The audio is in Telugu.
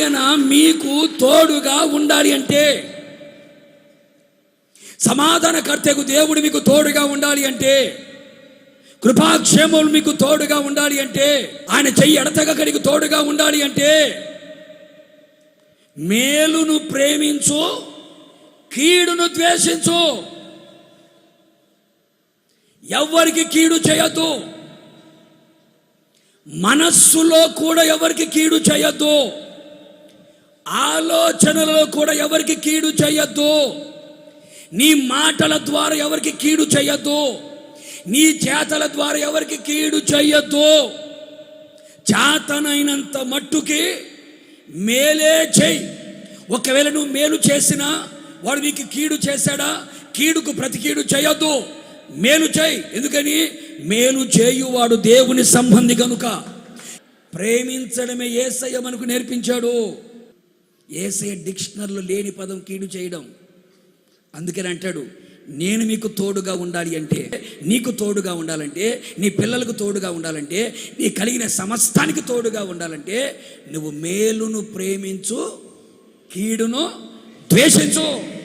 ఆయన మీకు తోడుగా ఉండాలి అంటే సమాధానకర్తకు దేవుడు మీకు తోడుగా ఉండాలి అంటే కృపాక్షేమములు మీకు తోడుగా ఉండాలి అంటే ఆయన చెయ్యి ఎడతగడికి తోడుగా ఉండాలి అంటే మేలును ప్రేమించు కీడును ద్వేషించు. ఎవరికి కీడు చేయొద్దు. మనస్సులో కూడా ఎవరికి కీడు చేయొద్దు. ఆలోచనలలో కూడా ఎవరికి కీడు చేయొద్దు. నీ మాటల ద్వారా ఎవరికి కీడు చేయొద్దు. నీ చేతల ద్వారా ఎవరికి కీడు చేయొద్దు. చేతనైనంత మట్టుకి మేలే చేయి. ఒకవేళ నువ్వు మేలు చేసినా వాడు నీకు కీడు చేశాడా? కీడుకు ప్రతి కీడు చేయొద్దు. మేలు చేయి. ఎందుకని? మేలు చేయువాడు దేవుని సంబంధి కనుక ప్రేమించడమే ఏసయ్య మనకు నేర్పించాడు. ఏసే డిక్షనరీలో లేని పదం కీడు చేయడం. అందుకని అంటాడు నేను మీకు తోడుగా ఉండాలి అంటే నీకు తోడుగా ఉండాలంటే నీ పిల్లలకు తోడుగా ఉండాలంటే నీ కలిగిన సమస్తానికి తోడుగా ఉండాలంటే నువ్వు మేలును ప్రేమించు కీడును ద్వేషించు.